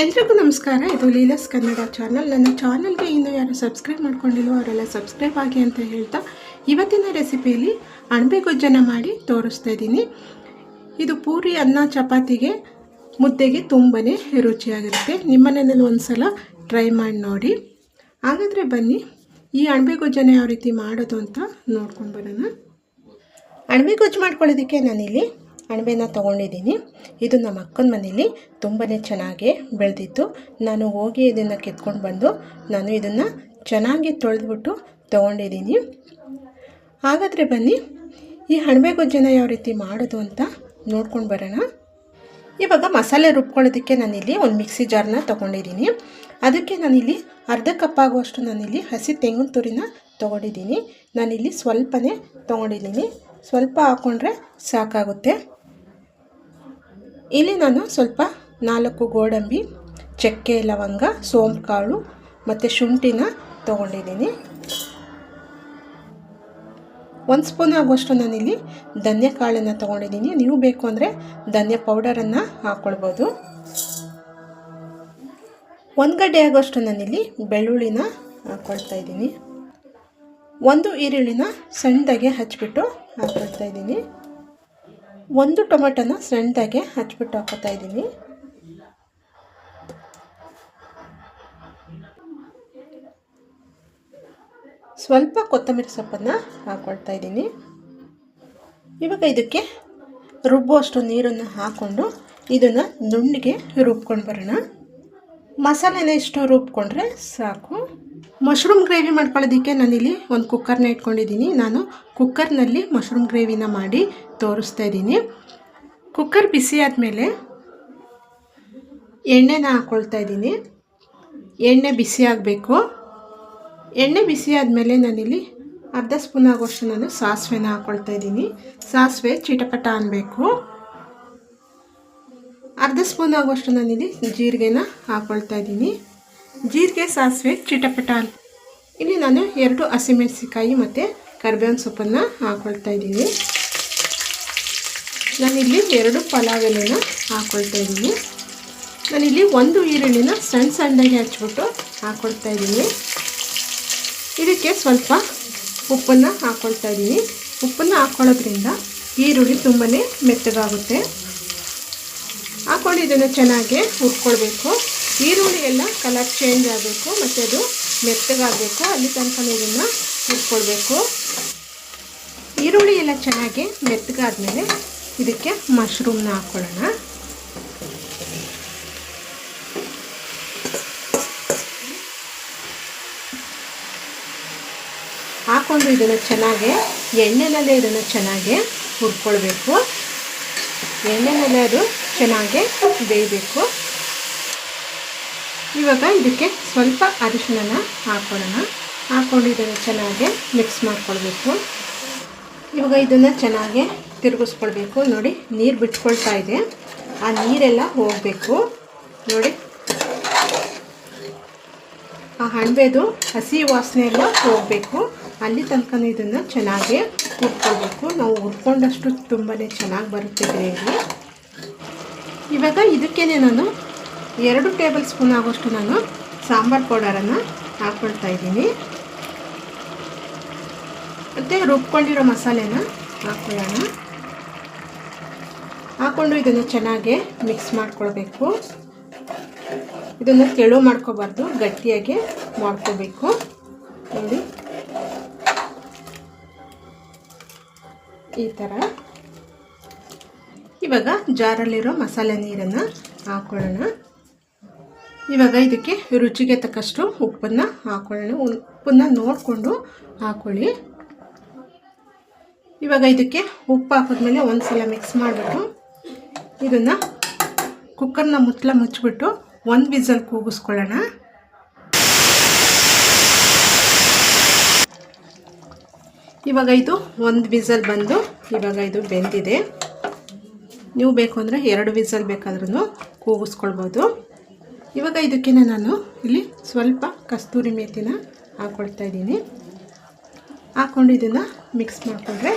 ಎಲ್ರಿಗೂ ನಮಸ್ಕಾರ. ಇದು ಲೀಲಸ್ ಕನ್ನಡ ಚಾನಲ್ ನನ್ನ ಚಾನಲ್ಗೆ ಇನ್ನೂ ಯಾರು ಸಬ್ಸ್ಕ್ರೈಬ್ ಮಾಡ್ಕೊಂಡಿಲ್ವೋ ಅವರೆಲ್ಲ ಸಬ್ಸ್ಕ್ರೈಬ್ ಆಗಿ ಅಂತ ಹೇಳ್ತಾ ಇವತ್ತಿನ ರೆಸಿಪಿಯಲ್ಲಿ ಅಣಬೆ ಗೊಜ್ಜನ್ನು ಮಾಡಿ ತೋರಿಸ್ತಾ ಇದ್ದೀನಿ. ಇದು ಪೂರಿ, ಅನ್ನ, ಚಪಾತಿಗೆ ಮುದ್ದೆಗೆ ತುಂಬಾ ರುಚಿಯಾಗಿರುತ್ತೆ. ನಿಮ್ಮನೆಯಲ್ಲಿ ಒಂದು ಸಲ ಟ್ರೈ ಮಾಡಿ ನೋಡಿ. ಹಾಗಾದರೆ ಬನ್ನಿ, ಈ ಅಣಬೆ ಗೊಜ್ಜನ್ನು ಯಾವ ರೀತಿ ಮಾಡೋದು ಅಂತ ನೋಡ್ಕೊಂಡು ಬರೋಣ. ಅಣಬೆ ಗೊಜ್ಜು ಮಾಡ್ಕೊಳ್ಳೋದಕ್ಕೆ ನಾನಿಲ್ಲಿ ಅಣಬೆನ ತೊಗೊಂಡಿದ್ದೀನಿ. ಇದು ನಮ್ಮ ಅಕ್ಕನ ಮನೇಲಿ ತುಂಬಾ ಚೆನ್ನಾಗಿ ಬೆಳೆದಿತ್ತು. ನಾನು ಹೋಗಿ ಇದನ್ನು ಕೆತ್ಕೊಂಡು ಬಂದು ನಾನು ಇದನ್ನು ಚೆನ್ನಾಗಿ ತೊಳೆದ್ಬಿಟ್ಟು ತೊಗೊಂಡಿದ್ದೀನಿ. ಹಾಗಾದರೆ ಬನ್ನಿ, ಈ ಅಣಬೆ ಗೊಜ್ಜನ ಯಾವ ರೀತಿ ಮಾಡೋದು ಅಂತ ನೋಡ್ಕೊಂಡು ಬರೋಣ. ಇವಾಗ ಮಸಾಲೆ ರುಬ್ಕೊಳ್ಳೋದಕ್ಕೆ ನಾನಿಲ್ಲಿ ಒಂದು ಮಿಕ್ಸಿ ಜಾರ್ನ ತೊಗೊಂಡಿದ್ದೀನಿ. ಅದಕ್ಕೆ ನಾನಿಲ್ಲಿ ಅರ್ಧ ಕಪ್ ಆಗುವಷ್ಟು ನಾನಿಲ್ಲಿ ಹಸಿ ತೆಂಗಿನ ತುರಿನ ತೊಗೊಂಡಿದ್ದೀನಿ. ನಾನಿಲ್ಲಿ ಸ್ವಲ್ಪನೇ ತೊಗೊಂಡಿದ್ದೀನಿ. ಸ್ವಲ್ಪ ಹಾಕ್ಕೊಂಡ್ರೆ ಸಾಕಾಗುತ್ತೆ. ಇಲ್ಲಿ ನಾನು ಸ್ವಲ್ಪ ನಾಲ್ಕು ಗೋಡಂಬಿ, ಚಕ್ಕೆ ಲವಂಗ ಸೋಂಪು ಕಾಳು ಮತ್ತು ಶುಂಠಿನ ತೊಗೊಂಡಿದ್ದೀನಿ. ಒಂದು ಸ್ಪೂನ್ ಆಗುವಷ್ಟು ನಾನಿಲ್ಲಿ ಧನ್ಯ ಕಾಳನ್ನು ತೊಗೊಂಡಿದ್ದೀನಿ. ನೀವು ಬೇಕು ಅಂದರೆ ಧನ್ಯ ಪೌಡರನ್ನು ಹಾಕ್ಕೊಳ್ಬೋದು ಒಂದು ಗಡ್ಡೆ ಆಗೋಷ್ಟು ನಾನಿಲ್ಲಿ ಬೆಳ್ಳುಳ್ಳಿನ ಹಾಕ್ಕೊಳ್ತಾ ಇದ್ದೀನಿ. ಒಂದು ಈರುಳ್ಳಿನ ಸಣ್ಣದಾಗೆ ಹಚ್ಚಿಬಿಟ್ಟು ಹಾಕ್ಕೊಳ್ತಾ ಇದ್ದೀನಿ. ಒಂದು ಟೊಮೆಟೊನ ಸಣ್ಣದಾಗೆ ಹಚ್ಬಿಟ್ಟು ಹಾಕೋತಾ ಇದ್ದೀನಿ. ಸ್ವಲ್ಪ ಕೊತ್ತಂಬರಿ ಸೊಪ್ಪನ್ನು ಹಾಕ್ಕೊಳ್ತಾ ಇದ್ದೀನಿ. ಇವಾಗ ಇದಕ್ಕೆ ರುಬ್ಬುವಷ್ಟು ನೀರನ್ನು ಹಾಕ್ಕೊಂಡು ಇದನ್ನು ನುಣ್ಣಿಗೆ ರುಬ್ಕೊಂಡು ಬರೋಣ. ಮಸಾಲೆನ ಇಷ್ಟು ರುಬ್ಕೊಂಡ್ರೆ ಸಾಕು. ಮಶ್ರೂಮ್ ಗ್ರೇವಿ ಮಾಡ್ಕೊಳ್ಳೋದಕ್ಕೆ ನಾನಿಲ್ಲಿ ಒಂದು ಕುಕ್ಕರ್ನ ಇಟ್ಕೊಂಡಿದ್ದೀನಿ. ನಾನು ಕುಕ್ಕರ್ನಲ್ಲಿ ಮಶ್ರೂಮ್ ಗ್ರೇವಿನ ಮಾಡಿ ತೋರಿಸ್ತಾ ಇದ್ದೀನಿ. ಕುಕ್ಕರ್ ಬಿಸಿ ಆದಮೇಲೆ ಎಣ್ಣೆನ ಹಾಕ್ಕೊಳ್ತಾ ಇದ್ದೀನಿ. ಎಣ್ಣೆ ಬಿಸಿ ಆಗಬೇಕು. ಎಣ್ಣೆ ಬಿಸಿ ಆದಮೇಲೆ ನಾನಿಲ್ಲಿ ಅರ್ಧ ಸ್ಪೂನ್ ಆಗೋಷ್ಟು ನಾನು ಸಾಸಿವೆನ ಹಾಕ್ಕೊಳ್ತಾ ಇದ್ದೀನಿ. ಸಾಸಿವೆ ಚಿಟಪಟ ಅನ್ನಬೇಕು ಅರ್ಧ ಸ್ಪೂನ್ ಆಗುವಷ್ಟು ನಾನಿಲ್ಲಿ ಜೀರಿಗೆನ ಹಾಕ್ಕೊಳ್ತಾ ಇದ್ದೀನಿ. ಜೀರಿಗೆ, ಸಾಸಿವೆ, ಚಿಟಪಟ. ಇಲ್ಲಿ ನಾನು ಎರಡು ಹಸಿಮೆಣಸಿಕಾಯಿ ಮತ್ತು ಕರ್ಬೇವಿನ ಸೊಪ್ಪನ್ನು ಹಾಕ್ಕೊಳ್ತಾ ಇದ್ದೀನಿ. ನಾನಿಲ್ಲಿ ಎರಡು ಪಲಾವ್ ಎಲೆನ ಹಾಕ್ಕೊಳ್ತಾ ಇದ್ದೀನಿ. ನಾನಿಲ್ಲಿ ಒಂದು ಈರುಳ್ಳಿನ ಸಣ್ಣ ಸಣ್ಣಗೆ ಹಚ್ಬಿಟ್ಟು ಹಾಕ್ಕೊಳ್ತಾ ಇದ್ದೀನಿ. ಇದಕ್ಕೆ ಸ್ವಲ್ಪ ಉಪ್ಪನ್ನು ಹಾಕ್ಕೊಳ್ತಾ ಇದ್ದೀನಿ. ಉಪ್ಪನ್ನು ಹಾಕ್ಕೊಳ್ಳೋದ್ರಿಂದ ಈರುಳ್ಳಿ ತುಂಬಾ ಮೆತ್ತಗಾಗುತ್ತೆ. ಹಾಕ್ಕೊಂಡು ಇದನ್ನು ಚೆನ್ನಾಗಿ ಹುರ್ಕೊಳ್ಬೇಕು. ಈರುಳ್ಳಿ ಎಲ್ಲ ಕಲರ್ ಚೇಂಜ್ ಆಗಬೇಕು ಮತ್ತು ಅದು ಮೆತ್ತಗಾಗಬೇಕು. ಅಲ್ಲಿ ತನಕ ಇದನ್ನು ಹುರ್ಕೊಳ್ಬೇಕು. ಈರುಳ್ಳಿ ಎಲ್ಲ ಚೆನ್ನಾಗಿ ಮೆತ್ತಗಾದ್ಮೇಲೆ ಇದಕ್ಕೆ ಮಶ್ರೂಮ್ನ ಹಾಕ್ಕೊಳ್ಳೋಣ ಹಾಕ್ಕೊಂಡು ಇದನ್ನು ಚೆನ್ನಾಗಿ ಎಣ್ಣೆನಲ್ಲೇ ಇದನ್ನು ಚೆನ್ನಾಗಿ ಹುರ್ಕೊಳ್ಬೇಕು. ಎಣ್ಣೆನಲ್ಲೇ ಅದು ಚೆನ್ನಾಗಿ ಬೇಯಬೇಕು. ಇವಾಗ ಇದಕ್ಕೆ ಸ್ವಲ್ಪ ಅರಿಶಿಣನ ಹಾಕ್ಕೊಳ್ಳೋಣ ಹಾಕ್ಕೊಂಡು ಇದನ್ನು ಚೆನ್ನಾಗಿ ಮಿಕ್ಸ್ ಮಾಡ್ಕೊಳ್ಬೇಕು. ಇವಾಗ ಇದನ್ನು ಚೆನ್ನಾಗಿ ತಿರುಗಿಸ್ಕೊಳ್ಬೇಕು. ನೋಡಿ, ನೀರು ಬಿಟ್ಕೊಳ್ತಾ ಇದೆ. ಆ ನೀರೆಲ್ಲ ಹೋಗಬೇಕು. ನೋಡಿ. ಆ ಹಣ್ಬೇದು ಹಸಿ ವಾಸನೆ ಎಲ್ಲ ಹೋಗಬೇಕು. ಅಲ್ಲಿ ತನಕ ಇದನ್ನು ಚೆನ್ನಾಗಿ ಹುರ್ಕೊಳ್ಬೇಕು. ನಾವು ಹುರ್ಕೊಂಡಷ್ಟು ತುಂಬಾ ಚೆನ್ನಾಗಿ ಬರುತ್ತೆ ಗ್ರೇವಿ. ಇವಾಗ ಇದಕ್ಕೇ ನಾನು ಎರಡು ಟೇಬಲ್ ಸ್ಪೂನ್ ಆಗೋಷ್ಟು ನಾನು ಸಾಂಬಾರು ಪೌಡರನ್ನು ಹಾಕ್ಕೊಳ್ತಾ ಇದ್ದೀನಿ. ಮತ್ತು ರುಬ್ಕೊಂಡಿರೋ ಮಸಾಲೆನ ಹಾಕ್ಕೊಳ್ಳೋಣ. ಹಾಕ್ಕೊಂಡು ಇದನ್ನು ಚೆನ್ನಾಗಿ ಮಿಕ್ಸ್ ಮಾಡ್ಕೊಳ್ಬೇಕು. ಇದನ್ನು ತೆಳು ಮಾಡ್ಕೋಬಾರ್ದು, ಗಟ್ಟಿಯಾಗಿ ಮಾಡ್ಕೋಬೇಕು. ನೋಡಿ. ಈ ಥರ. ಇವಾಗ ಜಾರಲ್ಲಿರೋ ಮಸಾಲೆ ನೀರನ್ನು ಹಾಕ್ಕೊಳ್ಳೋಣ ಇವಾಗ ಇದಕ್ಕೆ ರುಚಿಗೆ ತಕ್ಕಷ್ಟು ಉಪ್ಪನ್ನು ಹಾಕ್ಕೊಳ್ಳೋಣ ಉಪ್ಪನ್ನು ನೋಡಿಕೊಂಡು ಹಾಕ್ಕೊಳ್ಳಿ ಇವಾಗ ಇದಕ್ಕೆ ಉಪ್ಪು ಹಾಕಿದ್ಮೇಲೆ ಒಂದು ಸಲ ಮಿಕ್ಸ್ ಮಾಡಿಬಿಟ್ಟು ಇದನ್ನು ಕುಕ್ಕರ್ನ ಮುಚ್ಚಲ ಮುಚ್ಚಿಬಿಟ್ಟು ಒಂದು ವಿಸಲ್ ಕೂಗಿಸ್ಕೊಳ್ಳೋಣ. ಇವಾಗ ಇದು ಒಂದು ವಿಸಲ್ ಬಂದು ಇವಾಗ ಇದು ಬೆಂದಿದೆ. ನೀವು ಬೇಕು ಅಂದರೆ ಎರಡು ವಿಸಲ್ ಬೇಕಾದ್ರೂ ಕೂಗಿಸ್ಕೊಳ್ಬೋದು. ಇವಾಗ ಇದಕ್ಕೆ ನಾನು ಇಲ್ಲಿ ಸ್ವಲ್ಪ ಕಸ್ತೂರಿ ಮೇಥಿನ ಹಾಕ್ಕೊಳ್ತಾ ಇದ್ದೀನಿ. ಹಾಕ್ಕೊಂಡು ಇದನ್ನು ಮಿಕ್ಸ್ ಮಾಡಿಕೊಂಡ್ರೆ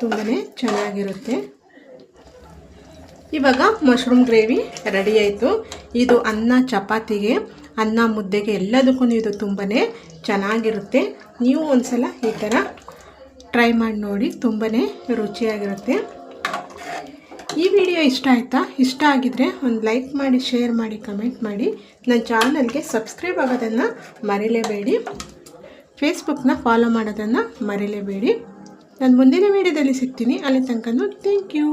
ತುಂಬಾ ಚೆನ್ನಾಗಿರುತ್ತೆ. ಇವಾಗ ಮಶ್ರೂಮ್ ಗ್ರೇವಿ ರೆಡಿ ಆಯಿತು. ಇದು ಅನ್ನ, ಚಪಾತಿಗೆ, ಅನ್ನ, ಮುದ್ದೆಗೆ ಎಲ್ಲದಕ್ಕೂ ಇದು ತುಂಬಾ ಚೆನ್ನಾಗಿರುತ್ತೆ. ನೀವು ಒಂದ್ಸಲ ಈ ಥರ ಟ್ರೈ ಮಾಡಿ ನೋಡಿ ತುಂಬಾ ರುಚಿಯಾಗಿರುತ್ತೆ. ಈ ವಿಡಿಯೋ ಇಷ್ಟ ಆಯಿತಾ? ಇಷ್ಟ ಆಗಿದ್ರೆ ಒಂದು ಲೈಕ್ ಮಾಡಿ ಶೇರ್ ಮಾಡಿ ಕಮೆಂಟ್ ಮಾಡಿ. ನನ್ನ ಚಾನಲ್ಗೆ ಸಬ್ಸ್ಕ್ರೈಬ್ ಆಗೋದನ್ನು ಮರಿಲೇಬೇಡಿ. ಫೇಸ್ಬುಕ್ನ ಫಾಲೋ ಮಾಡೋದನ್ನು ಮರಿಲೇಬೇಡಿ. ನಾನು ಮುಂದಿನ ವಿಡಿಯೋದಲ್ಲಿ ಸಿಗ್ತೀನಿ. ಅಲ್ಲಿ ತನಕನೂ ಥ್ಯಾಂಕ್ ಯು